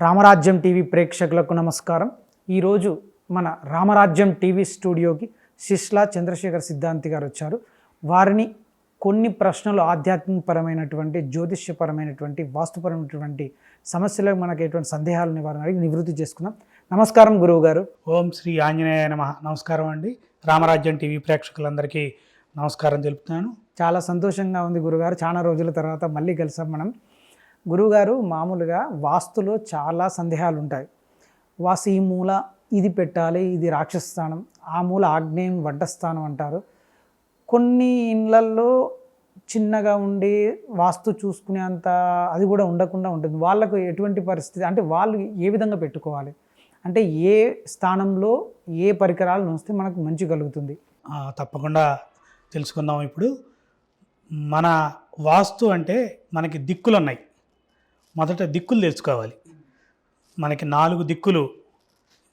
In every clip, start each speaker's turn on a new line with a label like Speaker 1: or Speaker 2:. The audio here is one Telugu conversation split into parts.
Speaker 1: రామరాజ్యం టీవీ ప్రేక్షకులకు నమస్కారం. ఈరోజు మన రామరాజ్యం టీవీ స్టూడియోకి శిష్లా చంద్రశేఖర్ సిద్ధాంతి గారు వచ్చారు. వారిని కొన్ని ప్రశ్నలు ఆధ్యాత్మికపరమైనటువంటి జ్యోతిష్యపరమైనటువంటి వాస్తుపరమైనటువంటి సమస్యలకు మనకి ఎటువంటి సందేహాలు నివారణ అడిగి నివృత్తి చేసుకుందాం. నమస్కారం గురువు గారు.
Speaker 2: ఓం శ్రీ ఆంజనేయ నమ. నమస్కారం అండి. రామరాజ్యం టీవీ ప్రేక్షకులందరికీ నమస్కారం తెలుపుతున్నాను.
Speaker 1: చాలా సంతోషంగా ఉంది గురుగారు. చాలా రోజుల తర్వాత మళ్ళీ కలిసాం మనం. గురువుగారు మామూలుగా వాస్తులో చాలా సందేహాలు ఉంటాయి వాస్తు ఈ మూల ఇది పెట్టాలి ఇది రాక్షస్థానం ఆ మూల ఆగ్నేయం వడ్డస్థానం అంటారు. కొన్ని ఇళ్ళల్లో చిన్నగా ఉండి వాస్తు చూసుకునే అంత అది కూడా ఉండకుండా ఉంటుంది. వాళ్ళకు ఎటువంటి పరిస్థితి అంటే వాళ్ళు ఏ విధంగా పెట్టుకోవాలి? అంటే ఏ స్థానంలో ఏ పరికరాలు ఉంచితే మనకు మంచి కలుగుతుంది?
Speaker 2: తప్పకుండా తెలుసుకుందాం ఇప్పుడు. మన వాస్తు అంటే మనకి దిక్కులు ఉన్నాయి మొదట దిక్కులు తెలుసుకోవాలి. మనకి నాలుగు దిక్కులు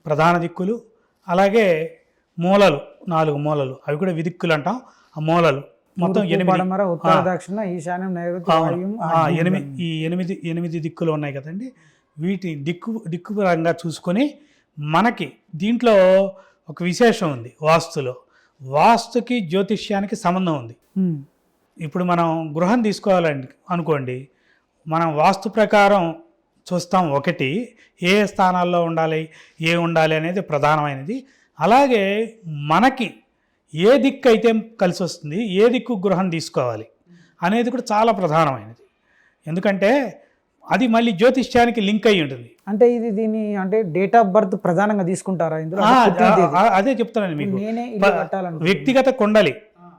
Speaker 2: ప్రధాన దిక్కులు అలాగే మూలలు నాలుగు మూలలు. అవి కూడా విదిక్కులు అంటాం. ఆ మూలలు. మొత్తం ఎనిమిది
Speaker 1: ఈశాన్యం
Speaker 2: ఎనిమిది ఈ ఎనిమిది ఎనిమిది దిక్కులు ఉన్నాయి కదండి. వీటి దిక్కు దిక్కు పరంగా చూసుకొని మనకి దీంట్లో ఒక విశేషం ఉంది వాస్తులో. వాస్తుకి జ్యోతిష్యానికి సంబంధం ఉంది. ఇప్పుడు మనం గృహం తీసుకోవాలండి అనుకోండి. మనం వాస్తు ప్రకారం చూస్తాం ఒకటి ఏ స్థానాల్లో ఉండాలి ఏ ఉండాలి అనేది ప్రధానమైనది. అలాగే మనకి ఏ దిక్కు అయితే కలిసి వస్తుంది ఏ దిక్కు గృహం తీసుకోవాలి అనేది కూడా చాలా ప్రధానమైనది. ఎందుకంటే అది మళ్ళీ జ్యోతిష్యానికి లింక్ అయి ఉంటుంది.
Speaker 1: అంటే ఇది దీని అంటే డేట్ ఆఫ్ బర్త్ ప్రధానంగా తీసుకుంటారా ఇందులో?
Speaker 2: అదే చెప్తున్నాను మీకు. వ్యక్తిగత కొండలి.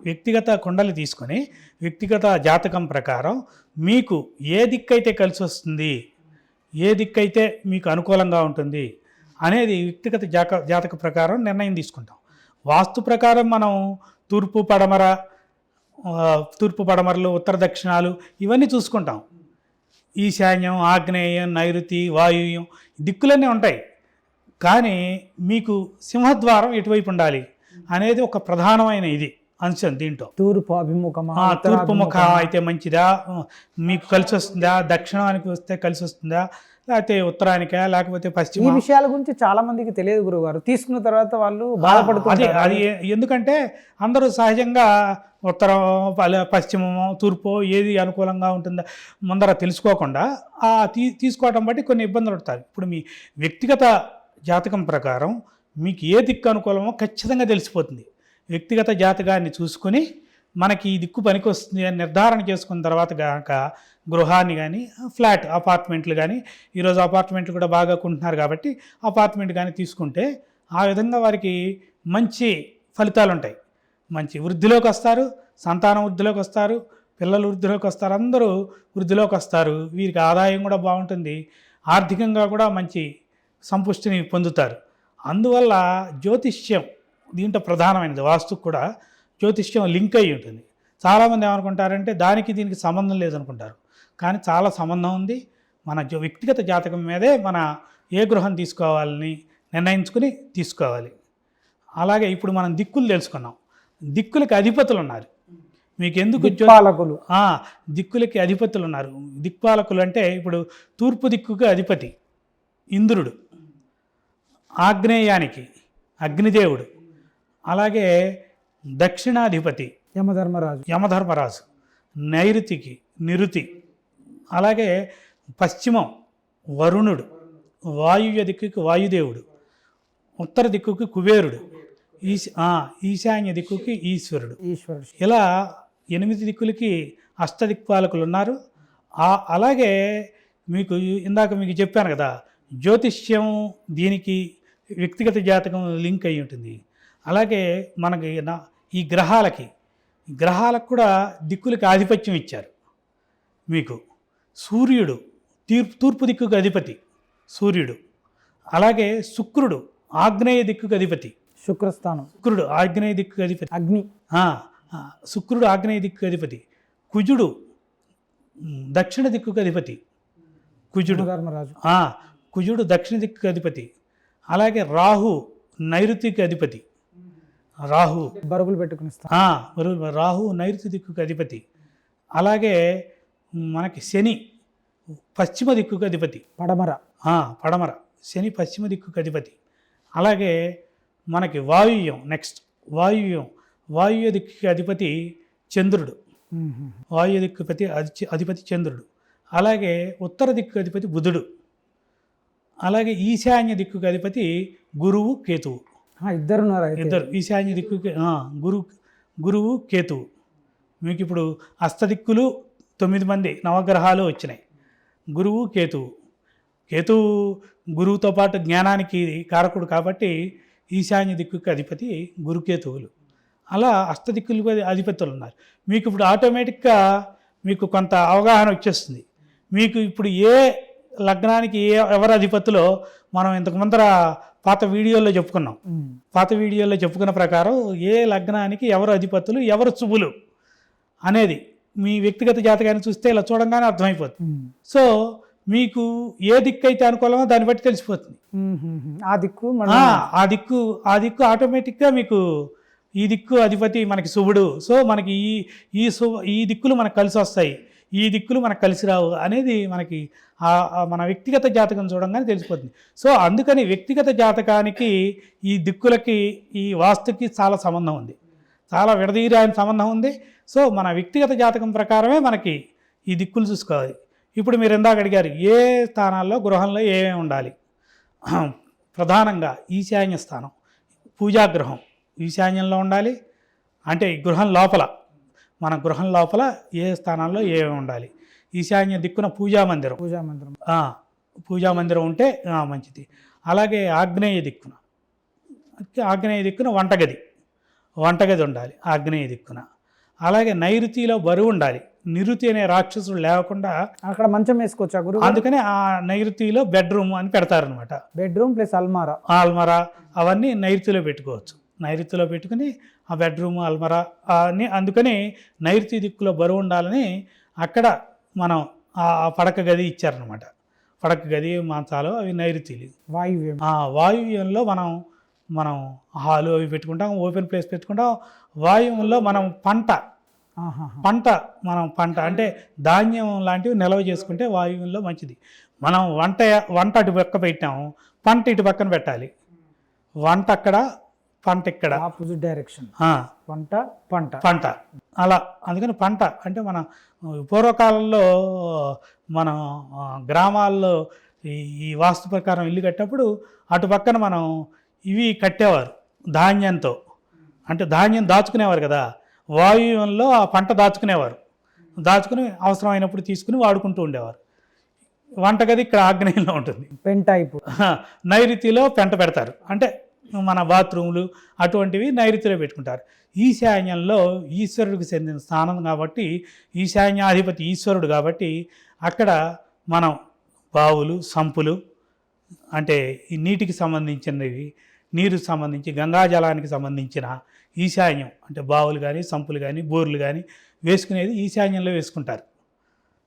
Speaker 2: వ్యక్తిగత కుండలు తీసుకొని వ్యక్తిగత జాతకం ప్రకారం మీకు ఏ దిక్కైతే కలిసి వస్తుంది ఏ దిక్కైతే మీకు అనుకూలంగా ఉంటుంది అనేది వ్యక్తిగత జాక జాతక ప్రకారం నిర్ణయం తీసుకుంటాం. వాస్తు ప్రకారం మనం తూర్పు పడమర తూర్పు పడమరలు ఉత్తర దక్షిణాలు ఇవన్నీ చూసుకుంటాం. ఈశాన్యం ఆగ్నేయం నైరుతి వాయువ్యం దిక్కులన్నీ ఉంటాయి. కానీ మీకు సింహద్వారం ఎటువైపు ఉండాలి అనేది ఒక ప్రధానమైన ఇది. అంశం దీంట్లో.
Speaker 1: తూర్పు అభిముఖమా
Speaker 2: తూర్పు ముఖం? అయితే మంచిదా? మీకు కలిసి వస్తుందా? దక్షిణానికి వస్తే కలిసి వస్తుందా? లేకపోతే ఉత్తరానికా? లేకపోతే
Speaker 1: ఈ
Speaker 2: పశ్చిమ?
Speaker 1: విషయాల గురించి చాలా మందికి తెలియదు గురువు గారు తీసుకున్న తర్వాత వాళ్ళు
Speaker 2: అది
Speaker 1: బాధపడుతుంటారు
Speaker 2: అది ఎందుకంటే అందరూ సహజంగా ఉత్తరం పశ్చిమమో తూర్పు ఏది అనుకూలంగా ఉంటుందో ముందర తెలుసుకోకుండా ఆ తీ తీసుకోవటం బట్టి కొన్ని ఇబ్బందులు పడతారు ఇప్పుడు మీ వ్యక్తిగత జాతకం ప్రకారం మీకు ఏ దిక్కు అనుకూలమో ఖచ్చితంగా తెలిసిపోతుంది. వ్యక్తిగత జాతకాన్ని చూసుకొని మనకి ఈ దిక్కు పనికి వస్తుంది అని నిర్ధారణ చేసుకున్న తర్వాత కనుక గృహాన్ని కానీ ఫ్లాట్ అపార్ట్మెంట్లు కానీ ఈరోజు అపార్ట్మెంట్లు కూడా బాగా కొంటున్నారు కాబట్టి అపార్ట్మెంట్ కానీ తీసుకుంటే ఆ విధంగా వారికి మంచి ఫలితాలు ఉంటాయి. మంచి వృద్ధిలోకి వస్తారు సంతానం వృద్ధిలోకి వస్తారు పిల్లలు వృద్ధిలోకి వస్తారు అందరూ వృద్ధిలోకి వస్తారు. వీరికి ఆదాయం కూడా బాగుంటుంది ఆర్థికంగా కూడా మంచి సంపుష్టిని పొందుతారు. అందువల్ల జ్యోతిష్యం దీంట్లో ప్రధానమైనది వాస్తుకు కూడా జ్యోతిష్యం లింక్ అయి ఉంటుంది. చాలామంది ఏమనుకుంటారంటే దానికి దీనికి సంబంధం లేదనుకుంటారు. కానీ చాలా సంబంధం ఉంది. మన జో- వ్యక్తిగత జాతకం మీదే మన ఏ గృహం తీసుకోవాలని నిర్ణయించుకుని తీసుకోవాలి. అలాగే ఇప్పుడు మనం దిక్కులు తెలుసుకున్నాం. దిక్కులకి అధిపతులు ఉన్నారు. మీకు ఎందుకు
Speaker 1: దిక్పాలకులు.
Speaker 2: దిక్కులకి అధిపతులు ఉన్నారు. దిక్పాలకులు అంటే ఇప్పుడు తూర్పు దిక్కుకి అధిపతి ఇంద్రుడు ఆగ్నేయానికి అగ్నిదేవుడు. అలాగే దక్షిణాధిపతి
Speaker 1: యమధర్మరాజు.
Speaker 2: యమధర్మరాజు నైరుతికి నిరుతి అలాగే పశ్చిమం వరుణుడు వాయువ్య దిక్కుకి వాయుదేవుడు ఉత్తర దిక్కుకి కుబేరుడు ఈశ ఈశాన్య దిక్కుకి ఈశ్వరుడు.
Speaker 1: ఈశ్వరుడు.
Speaker 2: ఇలా ఎనిమిది దిక్కులకి అష్టదిక్పాలకులు ఉన్నారు ఆ అలాగే మీకు ఇందాక మీకు చెప్పాను కదా జ్యోతిష్యం దీనికి వ్యక్తిగత జాతకం లింక్ అయి ఉంటుంది. అలాగే మనకి నా- ఈ గ్రహాలకి గ్రహాలకు కూడా దిక్కులకి ఆధిపత్యం ఇచ్చారు మీకు. సూర్యుడు తీర్పు తూర్పు దిక్కుకు అధిపతి సూర్యుడు. అలాగే శుక్రుడు ఆగ్నేయ దిక్కుకు అధిపతి
Speaker 1: శుక్రస్థానం.
Speaker 2: శుక్రుడు ఆగ్నేయ దిక్కుకు అధిపతి
Speaker 1: అగ్ని.
Speaker 2: శుక్రుడు ఆగ్నేయ దిక్కు అధిపతి కుజుడు దక్షిణ దిక్కుకు అధిపతి కుజుడు.
Speaker 1: యమధర్మరాజు
Speaker 2: ఆ, కుజుడు దక్షిణ దిక్కుకు అధిపతి. అలాగే రాహు నైరుతికి అధిపతి. రాహు.
Speaker 1: బరుగులు పెట్టుకుని
Speaker 2: వరు- రాహు నైరుతి దిక్కుకు అధిపతి. అలాగే మనకి శని పశ్చిమ దిక్కుకు అధిపతి.
Speaker 1: పడమర.
Speaker 2: పడమర. శని పశ్చిమ దిక్కుకు అధిపతి. అలాగే మనకి వాయువ్యం నెక్స్ట్ వాయువ్యం. వాయువ్య దిక్కుకి అధిపతి చంద్రుడు. వాయు దిక్కుపతి అధి- అధిపతి చంద్రుడు. అలాగే ఉత్తర దిక్కు అధిపతి బుధుడు. అలాగే ఈశాన్య దిక్కుకు అధిపతి గురువు కేతువు.
Speaker 1: ఇద్దరు ఇద్దరున్నారు
Speaker 2: ఇద్దరు. ఈశాన్య దిక్కుకి గురు గురువు కేతువు. మీకు ఇప్పుడు అస్తదిక్కులు తొమ్మిది మంది నవగ్రహాలు వచ్చినాయి. గురువు కేతువు. కేతువు గురువుతో పాటు జ్ఞానానికి కారకుడు కాబట్టి ఈశాన్య దిక్కుకి అధిపతి గురుకేతువులు అలా అష్టదిక్కులకు అధిపతులు ఉన్నారు. మీకు ఇప్పుడు ఆటోమేటిక్గా మీకు కొంత అవగాహన వచ్చేస్తుంది. మీకు ఇప్పుడు ఏ లగ్నానికి ఏ ఎవరు అధిపతులో మనం ఇంతకు ముందర పాత వీడియోలో చెప్పుకున్నాం. పాత వీడియోలో చెప్పుకున్న ప్రకారం ఏ లగ్నానికి ఎవరు అధిపతులు ఎవరు శుభులు అనేది మీ వ్యక్తిగత జాతకాన్ని చూస్తే ఇలా చూడంగానే అర్థమైపోతుంది. సో మీకు ఏ దిక్కు అయితే అనుకూలమో దాన్ని బట్టి తెలిసిపోతుంది.
Speaker 1: ఆ దిక్కు
Speaker 2: ఆ, దిక్కు ఆ దిక్కు ఆటోమేటిక్గా మీకు ఈ దిక్కు అధిపతి మనకి శుభుడు సో మనకి ఈ ఈ శు ఈ దిక్కులు మనకు కలిసి వస్తాయి ఈ దిక్కులు మనకు కలిసి రావు అనేది మనకి మన వ్యక్తిగత జాతకం చూడంగానే తెలిసిపోతుంది. సో అందుకని వ్యక్తిగత జాతకానికి ఈ దిక్కులకి ఈ వాస్తుకి చాలా సంబంధం ఉంది. చాలా విడదీరాని సంబంధం ఉంది. సో మన వ్యక్తిగత జాతకం ప్రకారమే మనకి ఈ దిక్కులు చూసుకోవాలి. ఇప్పుడు మీరు ఇందాక అడిగారు ఏ స్థానాల్లో గృహంలో ఏమేమి ఉండాలి? ప్రధానంగా ఈశాన్య స్థానం పూజాగృహం ఈశాన్యంలో ఉండాలి. అంటే ఈ గృహం లోపల. మన గృహం లోపల ఏ స్థానాల్లో ఏమేమి ఉండాలి? ఈశాన్య దిక్కున పూజా మందిరం.
Speaker 1: పూజా మందిరం.
Speaker 2: పూజా మందిరం ఉంటే మంచిది. అలాగే ఆగ్నేయ దిక్కున. ఆగ్నేయ దిక్కున వంటగది. వంటగది ఉండాలి ఆగ్నేయ దిక్కున. అలాగే నైరుతిలో బరువు ఉండాలి. నిరుతి అనే రాక్షసుడు లేకుండా
Speaker 1: అక్కడ మంచం వేసుకోవచ్చా గురు?
Speaker 2: అందుకనే ఆ నైరుతిలో బెడ్రూమ్ అని పెడతారనమాట
Speaker 1: బెడ్రూమ్ ప్లస్ అల్మారా.
Speaker 2: ఆల్మరా అవన్నీ నైరుతిలో పెట్టుకోవచ్చు. నైరుతిలో పెట్టుకుని ఆ బెడ్రూమ్ అల్మరా అని అందుకని నైరుతి దిక్కులో బరువు ఉండాలని అక్కడ మనం ఆ పడక గది ఇచ్చారనమాట పడక గది మంచాలు అవి నైరుతిలు.
Speaker 1: వాయువ్యం.
Speaker 2: ఆ వాయువ్యంలో మనం మనం హాలు అవి పెట్టుకుంటాం ఓపెన్ ప్లేస్ పెట్టుకుంటాం. వాయువ్యంలో మనం పంట. పంట మనం పంట అంటే ధాన్యం లాంటివి నిల్వ చేసుకుంటే వాయువ్యంలో మంచిది. మనం వంట వంట అటు పక్క పెట్టాము పంట ఇటు పక్కన పెట్టాలి. వంట అక్కడ పంట ఇక్కడ.
Speaker 1: ఆపోజిట్ డైరెక్షన్ పంట పంట.
Speaker 2: పంట. అలా. అందుకని పంట అంటే మన పూర్వకాలంలో మన గ్రామాల్లో ఈ వాస్తు ప్రకారం ఇల్లు కట్టినప్పుడు అటు పక్కన మనం ఇవి కట్టేవారు ధాన్యంతో. అంటే ధాన్యం దాచుకునేవారు కదా. వాయువ్యంలో ఆ పంట దాచుకునేవారు. దాచుకుని అవసరమైనప్పుడు తీసుకుని వాడుకుంటూ ఉండేవారు. వంటగది ఇక్కడ ఆగ్నేయంలో ఉంటుంది.
Speaker 1: టైప్.
Speaker 2: హ, నైరుతిలో పెంట పెడతారు. అంటే మన బాత్రూములు అటువంటివి నైరుతిలో పెట్టుకుంటారు. ఈశాన్యంలో ఈశ్వరుడికి చెందిన స్థానం కాబట్టి ఈశాన్యాధిపతి ఈశ్వరుడు కాబట్టి అక్కడ మనం బావులు సంపులు అంటే ఈ నీటికి సంబంధించినవి నీరు సంబంధించి గంగాజలానికి సంబంధించిన ఈశాన్యం అంటే బావులు కానీ సంపులు కానీ బోర్లు కానీ వేసుకునేది ఈశాన్యంలో వేసుకుంటారు.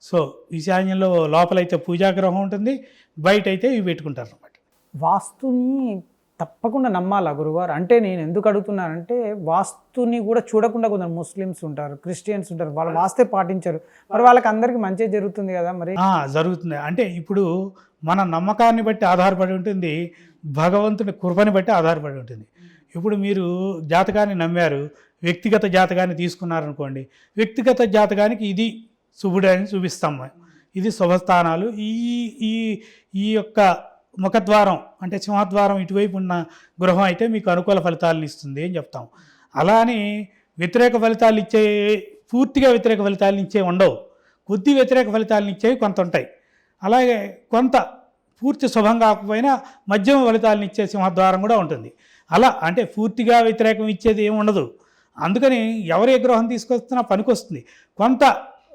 Speaker 2: సో ఈశాన్యంలో లోపలైతే పూజాగ్రహం ఉంటుంది బయట అయితే ఇవి పెట్టుకుంటారు అనమాట
Speaker 1: వాస్తుని తప్పకుండా నమ్మాలా గురువారు? అంటే నేను ఎందుకు అడుగుతున్నానంటే వాస్తుని కూడా చూడకుండా కొందరు ముస్లిమ్స్ ఉంటారు క్రిస్టియన్స్ ఉంటారు వాళ్ళు వాస్తే పాటించరు. మరి వాళ్ళకి అందరికీ మంచి జరుగుతుంది కదా మరి?
Speaker 2: జరుగుతుంది. అంటే ఇప్పుడు మన నమ్మకాన్ని బట్టి ఆధారపడి ఉంటుంది భగవంతుని కృపని బట్టి ఆధారపడి ఉంటుంది. ఇప్పుడు మీరు జాతకాన్ని నమ్మారు వ్యక్తిగత జాతకాన్ని తీసుకున్నారనుకోండి వ్యక్తిగత జాతకానికి ఇది శుభుడు అని చూపిస్తాం. మేము. ఇది శుభస్థానాలు. ఈ ఈ ఈ యొక్క ముఖద్వారం అంటే సింహద్వారం ఇటువైపు ఉన్న గృహం అయితే మీకు అనుకూల ఫలితాలను ఇస్తుంది అని చెప్తాం. అలా అని వ్యతిరేక ఫలితాలు ఇచ్చే పూర్తిగా వ్యతిరేక ఫలితాలను ఇచ్చే ఉండవు. కొద్ది వ్యతిరేక ఫలితాలను ఇచ్చేవి కొంత ఉంటాయి. అలాగే కొంత పూర్తి శుభం కాకపోయినా మధ్యమ ఫలితాలను ఇచ్చే సింహద్వారం కూడా ఉంటుంది. అలా అంటే పూర్తిగా వ్యతిరేకం ఇచ్చేది ఏమి ఉండదు. అందుకని ఎవరి గ్రహం తీసుకొస్తున్నా పనికొస్తుంది. కొంత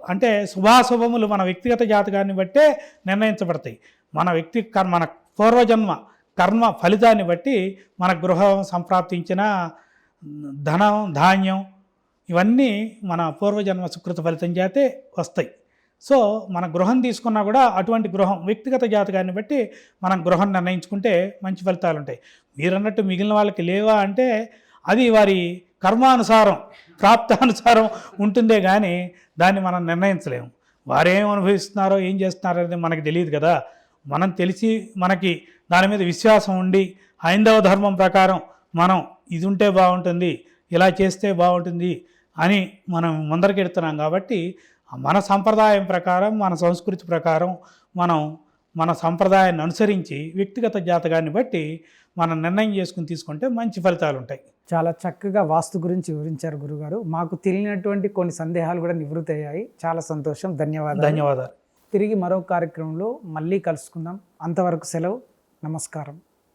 Speaker 2: అంటే శుభాశుభములు మన వ్యక్తిగత జాతకాన్ని బట్టే నిర్ణయించబడతాయి. మన వ్యక్తి కర్- మన పూర్వజన్మ కర్మ ఫలితాన్ని బట్టి మన గృహం సంప్రాప్తించిన ధనం ధాన్యం ఇవన్నీ మన పూర్వజన్మ సుకృత ఫలితం చేతే వస్తాయి. సో మన గృహం తీసుకున్నా కూడా అటువంటి గృహం వ్యక్తిగత జాతకాన్ని బట్టి మనం గృహం నిర్ణయించుకుంటే మంచి ఫలితాలు ఉంటాయి. మీరన్నట్టు మిగిలిన వాళ్ళకి లేవా అంటే అది వారి కర్మానుసారం ప్రాప్తానుసారం ఉంటుందే కానీ దాన్ని మనం నిర్ణయించలేము. వారేం అనుభవిస్తున్నారో ఏం చేస్తున్నారో అనేది మనకు తెలియదు కదా. మనం తెలిసి మనకి దాని మీద విశ్వాసం ఉండి హైందవ ధర్మం ప్రకారం మనం ఇది ఉంటే బాగుంటుంది ఇలా చేస్తే బాగుంటుంది అని మనం ముందరకెడుతున్నాం కాబట్టి మన సంప్రదాయం ప్రకారం మన సంస్కృతి ప్రకారం మనం మన సంప్రదాయాన్ని అనుసరించి వ్యక్తిగత జాతకాన్ని బట్టి మనం నిర్ణయం చేసుకుని తీసుకుంటే మంచి ఫలితాలు ఉంటాయి.
Speaker 1: చాలా చక్కగా వాస్తు గురించి వివరించారు గురుగారు. మాకు తెలియనటువంటి కొన్ని సందేహాలు కూడా నివృత్తి అయ్యాయి చాలా సంతోషం. ధన్యవాదాలు.
Speaker 2: ధన్యవాదాలు.
Speaker 1: తిరిగి మరో కార్యక్రమంలో మళ్ళీ కలుసుకుందాం. అంతవరకు సెలవు. నమస్కారం.